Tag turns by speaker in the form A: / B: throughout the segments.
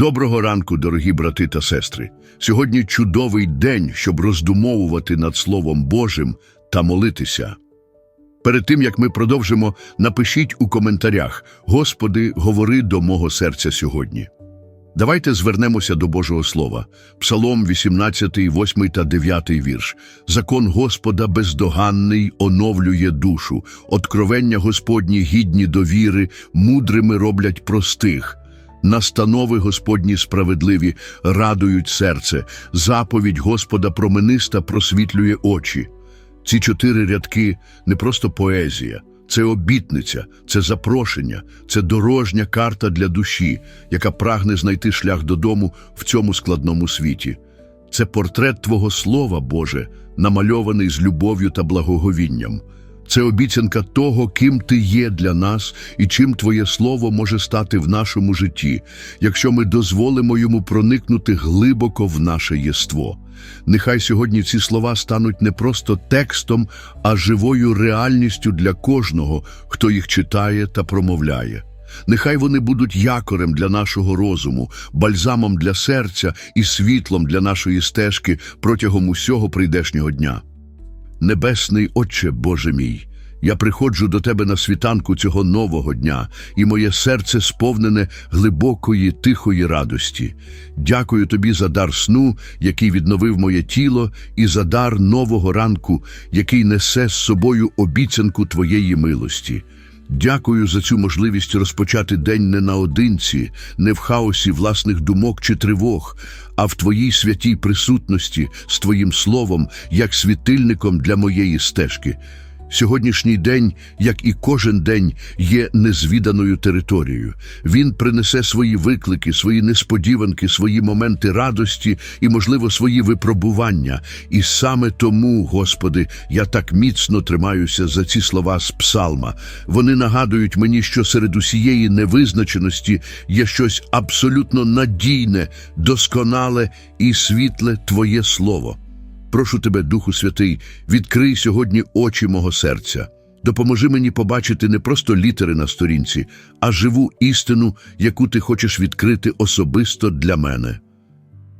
A: Доброго ранку, дорогі брати та сестри. Сьогодні чудовий день, щоб роздумовувати над Словом Божим та молитися. Перед тим як ми продовжимо, напишіть у коментарях: Господи, говори до мого серця сьогодні. Давайте звернемося до Божого Слова. Псалом 18, 8 та 9 вірш. Закон Господа бездоганний оновлює душу. Откровення Господні гідні довіри, мудрими роблять простих. Настанови Господні справедливі радують серце, заповідь Господа промениста просвітлює очі. Ці чотири рядки не просто поезія, це обітниця, це запрошення, це дорожня карта для душі, яка прагне знайти шлях додому в цьому складному світі. Це портрет Твого Слова, Боже, намальований з любов'ю та благоговінням. Це обіцянка того, ким ти є для нас і чим Твоє Слово може стати в нашому житті, якщо ми дозволимо йому проникнути глибоко в наше єство. Нехай сьогодні ці слова стануть не просто текстом, а живою реальністю для кожного, хто їх читає та промовляє. Нехай вони будуть якорем для нашого розуму, бальзамом для серця і світлом для нашої стежки протягом усього прийдешнього дня. Небесний Отче Боже мій, я приходжу до Тебе на світанку цього нового дня, і моє серце сповнене глибокої, тихої радості. Дякую Тобі за дар сну, який відновив моє тіло, і за дар нового ранку, який несе з собою обіцянку Твоєї милості. Дякую за цю можливість розпочати день не наодинці, не в хаосі власних думок чи тривог, а в Твоїй святій присутності з Твоїм словом, як світильником для моєї стежки. Сьогоднішній день, як і кожен день, є незвіданою територією. Він принесе свої виклики, свої несподіванки, свої моменти радості і, можливо, свої випробування. І саме тому, Господи, я так міцно тримаюся за ці слова з псалма. Вони нагадують мені, що серед усієї невизначеності є щось абсолютно надійне, досконале і світле Твоє Слово. Прошу тебе, Духу Святий, відкрий сьогодні очі мого серця. Допоможи мені побачити не просто літери на сторінці, а живу істину, яку ти хочеш відкрити особисто для мене.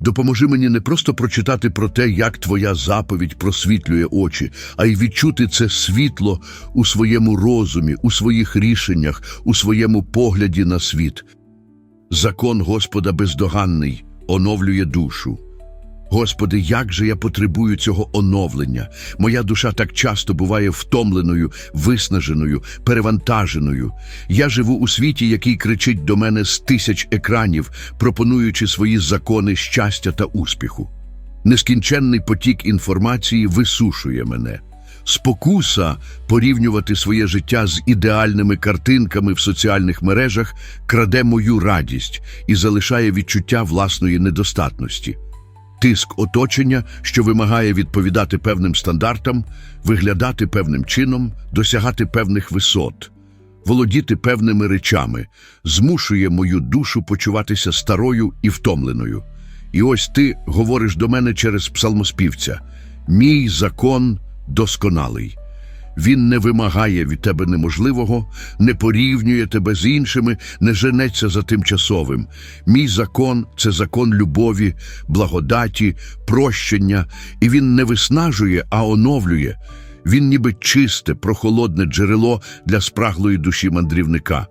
A: Допоможи мені не просто прочитати про те, як твоя заповідь просвітлює очі, а й відчути це світло у своєму розумі, у своїх рішеннях, у своєму погляді на світ. Закон Господа бездоганний оновлює душу. Господи, як же я потребую цього оновлення. Моя душа так часто буває втомленою, виснаженою, перевантаженою. Я живу у світі, який кричить до мене з тисяч екранів, пропонуючи свої закони щастя та успіху. Нескінченний потік інформації висушує мене. Спокуса порівнювати своє життя з ідеальними картинками в соціальних мережах краде мою радість і залишає відчуття власної недостатності. Тиск оточення, що вимагає відповідати певним стандартам, виглядати певним чином, досягати певних висот, володіти певними речами, змушує мою душу почуватися старою і втомленою. І ось ти говориш до мене через псалмоспівця: мій закон досконалий. Він не вимагає від тебе неможливого, не порівнює тебе з іншими, не женеться за тимчасовим. Мій закон це закон любові, благодаті, прощення, і він не виснажує, а оновлює. Він ніби чисте, прохолодне джерело для спраглої душі мандрівника.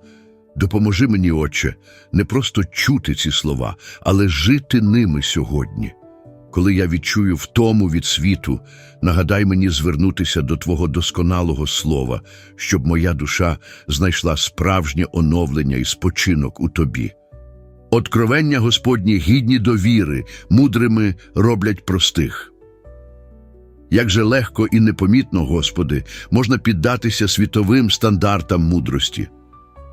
A: Допоможи мені, Отче, не просто чути ці слова, але жити ними сьогодні. Коли я відчую втому від світу, нагадай мені звернутися до Твого досконалого слова, щоб моя душа знайшла справжнє оновлення і спочинок у Тобі. Откровення Господні гідні довіри, мудрими роблять простих. Як же легко і непомітно, Господи, можна піддатися світовим стандартам мудрості.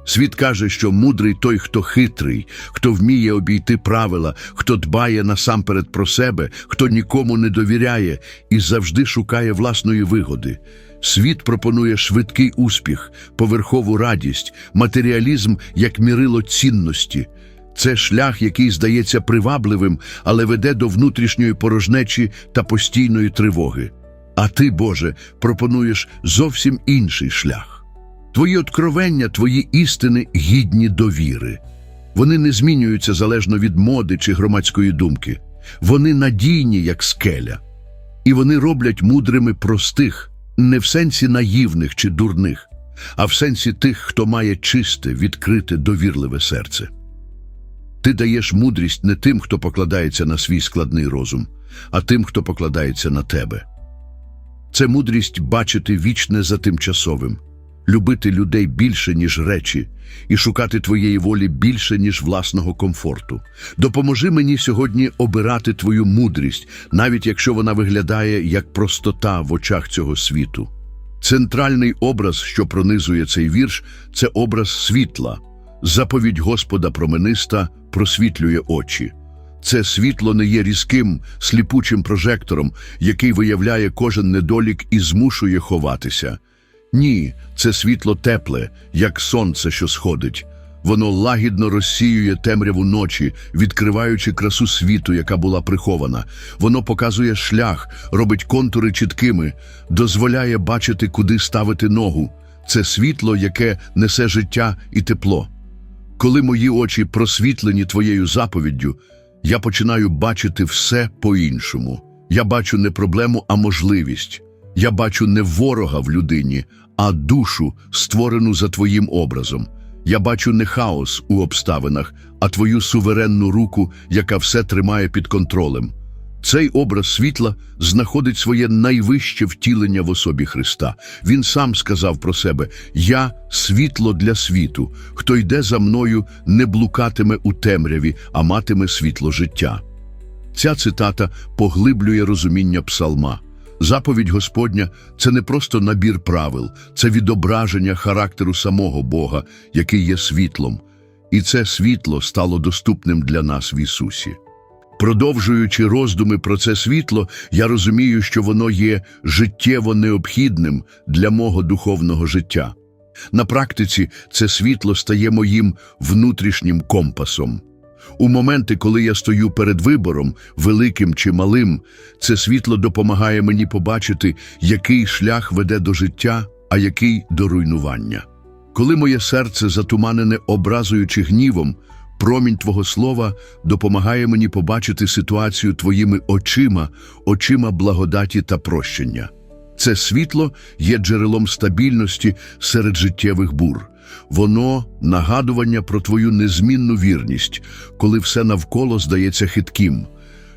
A: Світ каже, що мудрий той, хто хитрий, хто вміє обійти правила, хто дбає насамперед про себе, хто нікому не довіряє і завжди шукає власної вигоди. Світ пропонує швидкий успіх, поверхову радість, матеріалізм як мірило цінності. Це шлях, який здається привабливим, але веде до внутрішньої порожнечі та постійної тривоги. А ти, Боже, пропонуєш зовсім інший шлях. Твої откровення, твої істини гідні довіри. Вони не змінюються залежно від моди чи громадської думки. Вони надійні, як скеля. І вони роблять мудрими простих, не в сенсі наївних чи дурних, а в сенсі тих, хто має чисте, відкрите, довірливе серце. Ти даєш мудрість не тим, хто покладається на свій складний розум, а тим, хто покладається на тебе. Це мудрість бачити вічне за тимчасовим, любити людей більше, ніж речі, і шукати твоєї волі більше, ніж власного комфорту. Допоможи мені сьогодні обирати твою мудрість, навіть якщо вона виглядає як простота в очах цього світу. Центральний образ, що пронизує цей вірш, це образ світла. Заповідь Господа промениста просвітлює очі. Це світло не є різким, сліпучим прожектором, який виявляє кожен недолік і змушує ховатися. Ні, це світло тепле, як сонце, що сходить. Воно лагідно розсіює темряву ночі, відкриваючи красу світу, яка була прихована. Воно показує шлях, робить контури чіткими, дозволяє бачити, куди ставити ногу. Це світло, яке несе життя і тепло. Коли мої очі просвітлені твоєю заповіддю, я починаю бачити все по-іншому. Я бачу не проблему, а можливість. Я бачу не ворога в людині, а душу, створену за твоїм образом. Я бачу не хаос у обставинах, а твою суверенну руку, яка все тримає під контролем. Цей образ світла знаходить своє найвище втілення в особі Христа. Він сам сказав про себе: Я світло для світу. Хто йде за мною, не блукатиме у темряві, а матиме світло життя. Ця цитата поглиблює розуміння псалма. Заповідь Господня це не просто набір правил, це відображення характеру самого Бога, який є світлом. І це світло стало доступним для нас в Ісусі. Продовжуючи роздуми про це світло, я розумію, що воно є життєво необхідним для мого духовного життя. На практиці це світло стає моїм внутрішнім компасом. У моменти, коли я стою перед вибором, великим чи малим, це світло допомагає мені побачити, який шлях веде до життя, а який до руйнування. Коли моє серце затуманене образою чи гнівом, промінь Твого слова допомагає мені побачити ситуацію Твоїми очима, очима благодаті та прощення. Це світло є джерелом стабільності серед життєвих бур. Воно нагадування про твою незмінну вірність, коли все навколо здається хитким.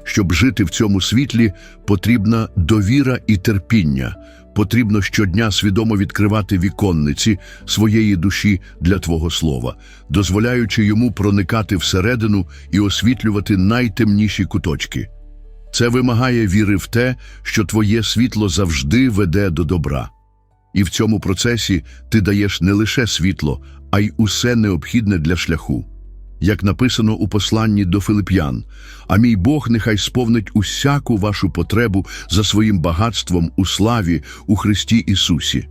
A: Щоб жити в цьому світлі, потрібна довіра і терпіння. Потрібно щодня свідомо відкривати віконниці своєї душі для Твого слова, дозволяючи йому проникати всередину і освітлювати найтемніші куточки. Це вимагає віри в те, що твоє світло завжди веде до добра. І в цьому процесі ти даєш не лише світло, а й усе необхідне для шляху. Як написано у посланні до Филип'ян, а мій Бог нехай сповнить усяку вашу потребу за своїм багатством у славі у Христі Ісусі.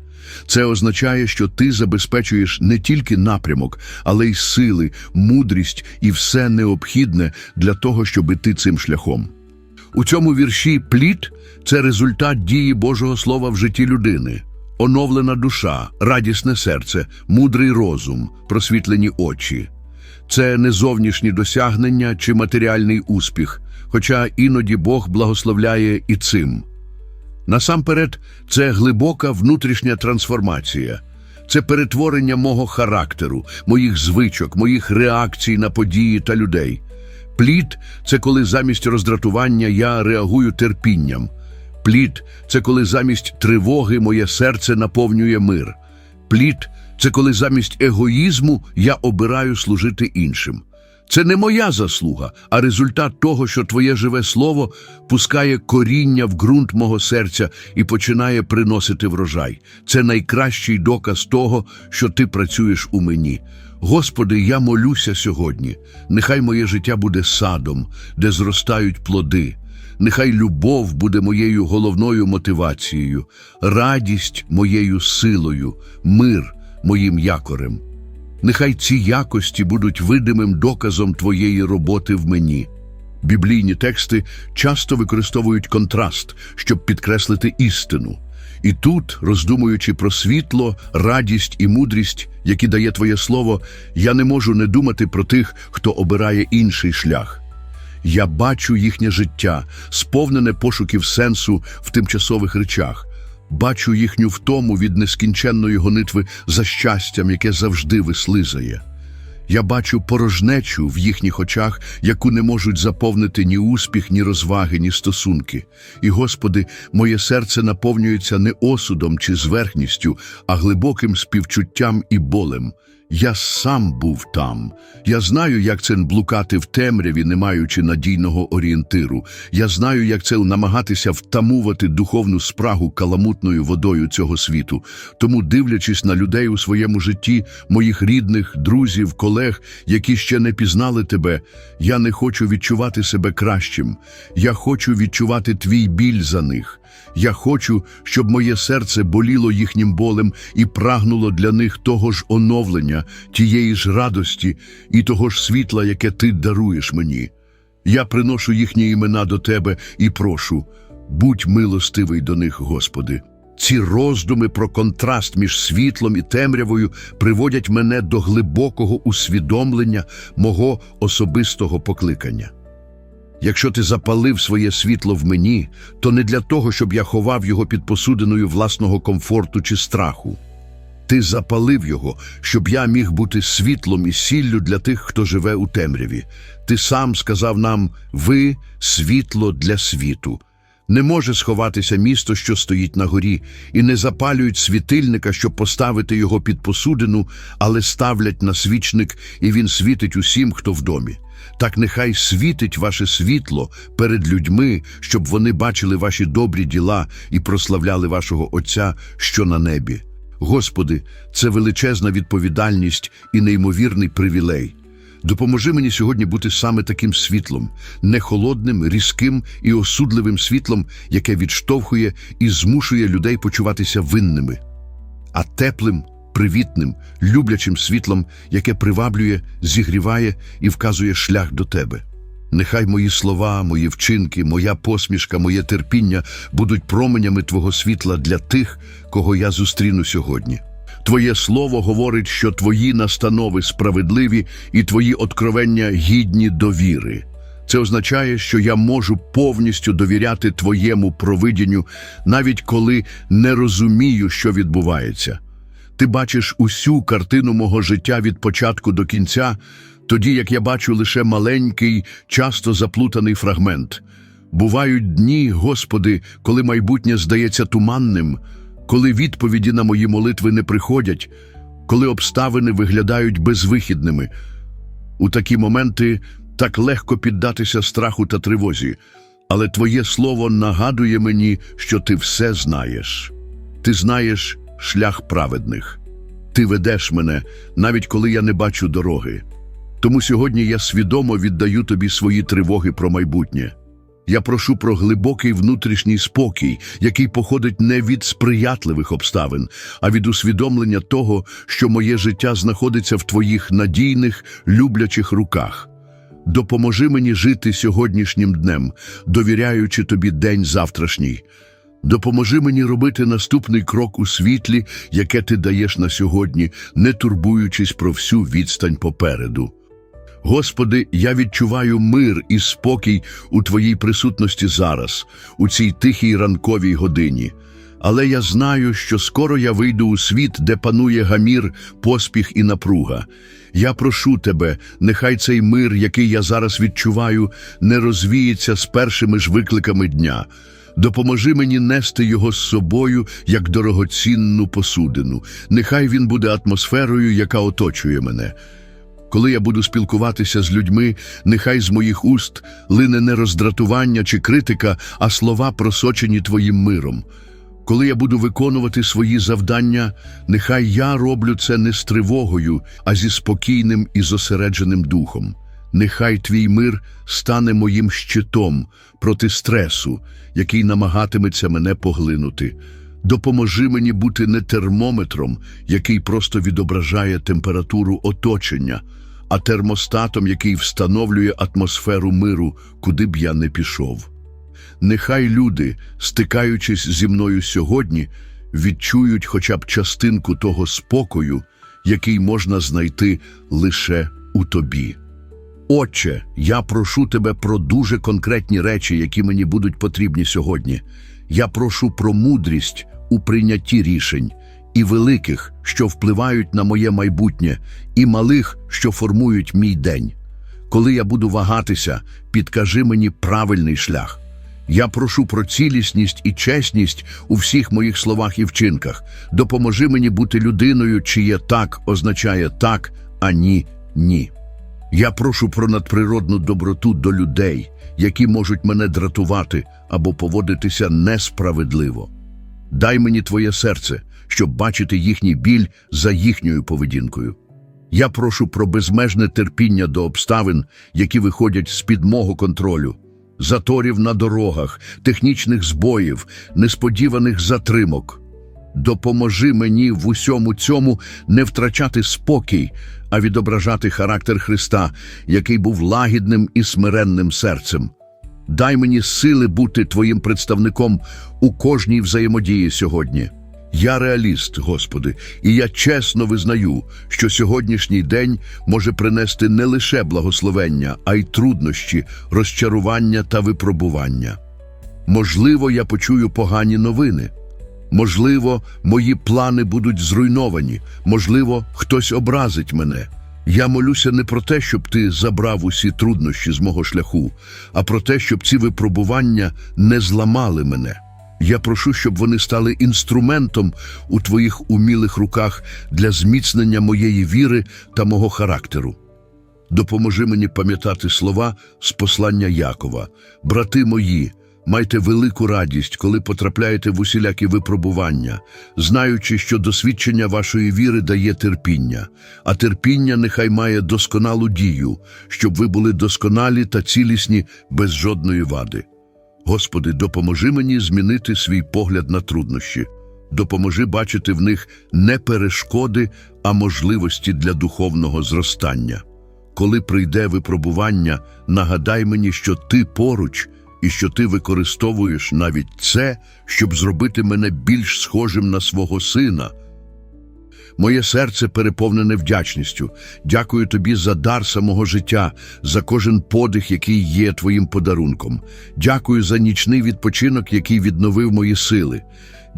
A: Це означає, що ти забезпечуєш не тільки напрямок, але й сили, мудрість і все необхідне для того, щоб іти цим шляхом. У цьому вірші плід це результат дії Божого Слова в житті людини. Оновлена душа, радісне серце, мудрий розум, просвітлені очі. Це не зовнішні досягнення чи матеріальний успіх, хоча іноді Бог благословляє і цим. Насамперед, це глибока внутрішня трансформація, це перетворення мого характеру, моїх звичок, моїх реакцій на події та людей. Плід це коли замість роздратування я реагую терпінням. Плід це коли замість тривоги моє серце наповнює мир. Плід це коли замість егоїзму я обираю служити іншим. Це не моя заслуга, а результат того, що твоє живе слово пускає коріння в ґрунт мого серця і починає приносити врожай. Це найкращий доказ того, що ти працюєш у мені. Господи, я молюся сьогодні. Нехай моє життя буде садом, де зростають плоди. Нехай любов буде моєю головною мотивацією, радість моєю силою, мир моїм якорем. Нехай ці якості будуть видимим доказом твоєї роботи в мені. Біблійні тексти часто використовують контраст, щоб підкреслити істину. І тут, роздумуючи про світло, радість і мудрість, які дає Твоє Слово, я не можу не думати про тих, хто обирає інший шлях. Я бачу їхнє життя, сповнене пошуків сенсу в тимчасових речах, бачу їхню втому від нескінченної гонитви за щастям, яке завжди вислизає. Я бачу порожнечу в їхніх очах, яку не можуть заповнити ні успіх, ні розваги, ні стосунки. І, Господи, моє серце наповнюється не осудом чи зверхністю, а глибоким співчуттям і болем. Я сам був там. Я знаю, як це блукати в темряві, не маючи надійного орієнтиру. Я знаю, як це намагатися втамувати духовну спрагу каламутною водою цього світу. Тому, дивлячись на людей у своєму житті, моїх рідних, друзів, колег, які ще не пізнали тебе, я не хочу відчувати себе кращим. Я хочу відчувати твій біль за них. Я хочу, щоб моє серце боліло їхнім болем і прагнуло для них того ж оновлення, тієї ж радості і того ж світла, яке ти даруєш мені. Я приношу їхні імена до тебе і прошу, будь милостивий до них, Господи. Ці роздуми про контраст між світлом і темрявою приводять мене до глибокого усвідомлення мого особистого покликання. Якщо ти запалив своє світло в мені, то не для того, щоб я ховав його під посудиною власного комфорту чи страху. Ти запалив його, щоб я міг бути світлом і сіллю для тих, хто живе у темряві. Ти сам сказав нам: ви світло для світу. Не може сховатися місто, що стоїть на горі, і не запалюють світильника, щоб поставити його під посудину, але ставлять на свічник, і він світить усім, хто в домі. Так нехай світить ваше світло перед людьми, щоб вони бачили ваші добрі діла і прославляли вашого Отця, що на небі. Господи, це величезна відповідальність і неймовірний привілей. Допоможи мені сьогодні бути саме таким світлом, не холодним, різким і осудливим світлом, яке відштовхує і змушує людей почуватися винними, а теплим, привітним, люблячим світлом, яке приваблює, зігріває і вказує шлях до тебе. Нехай мої слова, мої вчинки, моя посмішка, моє терпіння будуть променями Твого світла для тих, кого я зустріну сьогодні. Твоє слово говорить, що твої настанови справедливі і твої откровення гідні довіри. Це означає, що я можу повністю довіряти твоєму провидінню, навіть коли не розумію, що відбувається. Ти бачиш усю картину мого життя від початку до кінця, тоді як я бачу лише маленький, часто заплутаний фрагмент. Бувають дні, Господи, коли майбутнє здається туманним, коли відповіді на мої молитви не приходять, коли обставини виглядають безвихідними. У такі моменти так легко піддатися страху та тривозі, але Твоє слово нагадує мені, що ти все знаєш. Ти знаєш шлях праведних. Ти ведеш мене, навіть коли я не бачу дороги. Тому сьогодні я свідомо віддаю тобі свої тривоги про майбутнє. Я прошу про глибокий внутрішній спокій, який походить не від сприятливих обставин, а від усвідомлення того, що моє життя знаходиться в твоїх надійних, люблячих руках. Допоможи мені жити сьогоднішнім днем, довіряючи тобі день завтрашній. Допоможи мені робити наступний крок у світлі, яке ти даєш на сьогодні, не турбуючись про всю відстань попереду. Господи, я відчуваю мир і спокій у Твоїй присутності зараз, у цій тихій ранковій годині. Але я знаю, що скоро я вийду у світ, де панує гамір, поспіх і напруга. Я прошу тебе, нехай цей мир, який я зараз відчуваю, не розвіється з першими ж викликами дня. Допоможи мені нести його з собою як дорогоцінну посудину. Нехай він буде атмосферою, яка оточує мене. Коли я буду спілкуватися з людьми, нехай з моїх уст лине не роздратування чи критика, а слова просочені твоїм миром. Коли я буду виконувати свої завдання, нехай я роблю це не з тривогою, а зі спокійним і зосередженим духом. Нехай твій мир стане моїм щитом проти стресу, який намагатиметься мене поглинути. Допоможи мені бути не термометром, який просто відображає температуру оточення, а термостатом, який встановлює атмосферу миру, куди б я не пішов. нехай люди, стикаючись зі мною сьогодні, відчують хоча б частинку того спокою, який можна знайти лише у тобі. Отче, я прошу тебе про дуже конкретні речі, які мені будуть потрібні сьогодні. Я прошу про мудрість у прийнятті рішень, і великих, що впливають на моє майбутнє, і малих, що формують мій день. Коли я буду вагатися, підкажи мені правильний шлях. Я прошу про цілісність і чесність у всіх моїх словах і вчинках. Допоможи мені бути людиною, чиє так означає так, а ні ні. Я прошу про надприродну доброту до людей, які можуть мене дратувати або поводитися несправедливо. Дай мені твоє серце, щоб бачити їхній біль за їхньою поведінкою. Я прошу про безмежне терпіння до обставин, які виходять з-під мого контролю, заторів на дорогах, технічних збоїв, несподіваних затримок. Допоможи мені в усьому цьому не втрачати спокій, а відображати характер Христа, який був лагідним і смиренним серцем. Дай мені сили бути твоїм представником у кожній взаємодії сьогодні. Я реаліст, Господи, і я чесно визнаю, що сьогоднішній день може принести не лише благословення, а й труднощі, розчарування та випробування. Можливо, я почую погані новини. Можливо, мої плани будуть зруйновані, можливо, хтось образить мене. Я молюся не про те, щоб ти забрав усі труднощі з мого шляху, а про те, щоб ці випробування не зламали мене. Я прошу, щоб вони стали інструментом у твоїх умілих руках для зміцнення моєї віри та мого характеру. Допоможи мені пам'ятати слова з послання Якова. Брати мої, майте велику радість, коли потрапляєте в усілякі випробування, знаючи, що досвідчення вашої віри дає терпіння, а терпіння нехай має досконалу дію, щоб ви були досконалі та цілісні без жодної вади. Господи, допоможи мені змінити свій погляд на труднощі. Допоможи бачити в них не перешкоди, а можливості для духовного зростання. Коли прийде випробування, нагадай мені, що ти поруч і що ти використовуєш навіть це, щоб зробити мене більш схожим на свого сина. Моє серце переповнене вдячністю. Дякую тобі за дар самого життя, за кожен подих, який є твоїм подарунком. Дякую за нічний відпочинок, який відновив мої сили.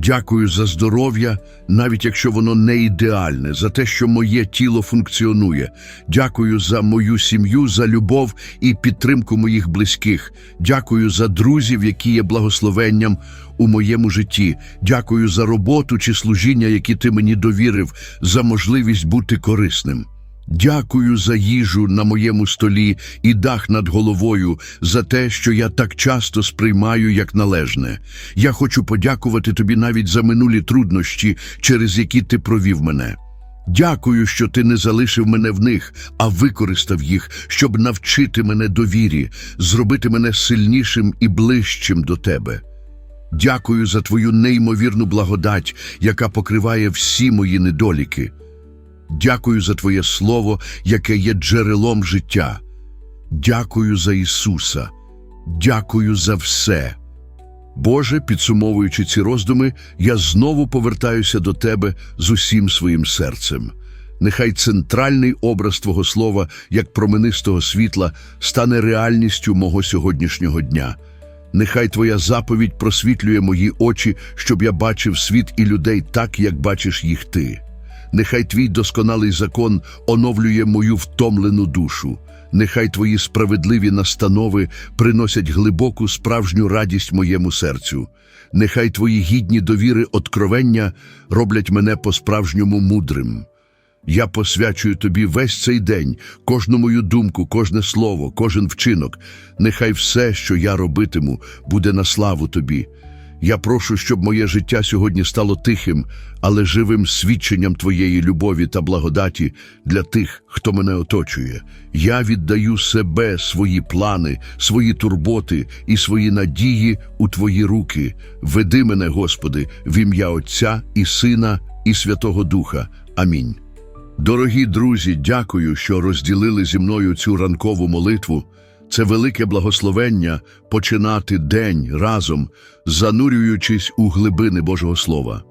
A: Дякую за здоров'я, навіть якщо воно не ідеальне, за те, що моє тіло функціонує. Дякую за мою сім'ю, за любов і підтримку моїх близьких. Дякую за друзів, які є благословенням у моєму житті. Дякую за роботу чи служіння, які ти мені довірив, за можливість бути корисним. Дякую за їжу на моєму столі і дах над головою, за те, що я так часто сприймаю як належне. Я хочу подякувати тобі навіть за минулі труднощі, через які ти провів мене. Дякую, що ти не залишив мене в них, а використав їх, щоб навчити мене довірі, зробити мене сильнішим і ближчим до тебе. Дякую за твою неймовірну благодать, яка покриває всі мої недоліки. Дякую за Твоє Слово, яке є джерелом життя. Дякую за Ісуса. Дякую за все. Боже, підсумовуючи ці роздуми, я знову повертаюся до Тебе з усім своїм серцем. Нехай центральний образ Твого Слова, як променистого світла, стане реальністю мого сьогоднішнього дня. Нехай Твоя заповідь просвітлює мої очі, щоб я бачив світ і людей так, як бачиш їх Ти. Нехай твій досконалий закон оновлює мою втомлену душу. Нехай твої справедливі настанови приносять глибоку справжню радість моєму серцю. Нехай твої гідні довіри откровення роблять мене по-справжньому мудрим. Я посвячую тобі весь цей день, кожну мою думку, кожне слово, кожен вчинок. Нехай все, що я робитиму, буде на славу тобі. Я прошу, щоб моє життя сьогодні стало тихим, але живим свідченням Твоєї любові та благодаті для тих, хто мене оточує. Я віддаю себе, свої плани, свої турботи і свої надії у Твої руки. Веди мене, Господи, в ім'я Отця і Сина, і Святого Духа. Амінь. Дорогі друзі, дякую, що розділили зі мною цю ранкову молитву. Це велике благословення починати день разом, занурюючись у глибини Божого Слова.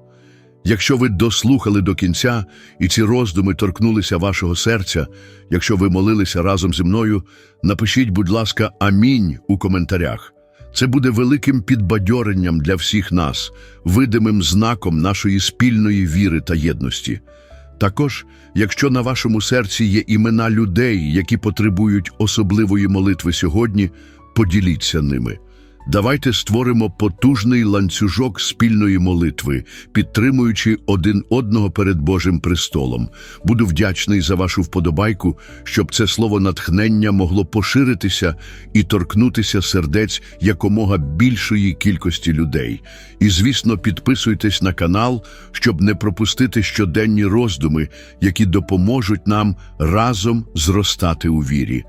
A: Якщо ви дослухали до кінця і ці роздуми торкнулися вашого серця, якщо ви молилися разом зі мною, напишіть, будь ласка, амінь у коментарях. Це буде великим підбадьоренням для всіх нас, видимим знаком нашої спільної віри та єдності. Також, якщо на вашому серці є імена людей, які потребують особливої молитви сьогодні, поділіться ними. Давайте створимо потужний ланцюжок спільної молитви, підтримуючи один одного перед Божим престолом. Буду вдячний за вашу вподобайку, щоб це слово натхнення могло поширитися і торкнутися сердець якомога більшої кількості людей. І, звісно, підписуйтесь на канал, щоб не пропустити щоденні роздуми, які допоможуть нам разом зростати у вірі.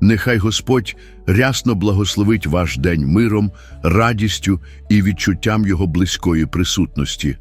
A: Нехай Господь рясно благословить ваш день миром, радістю і відчуттям Його близької присутності.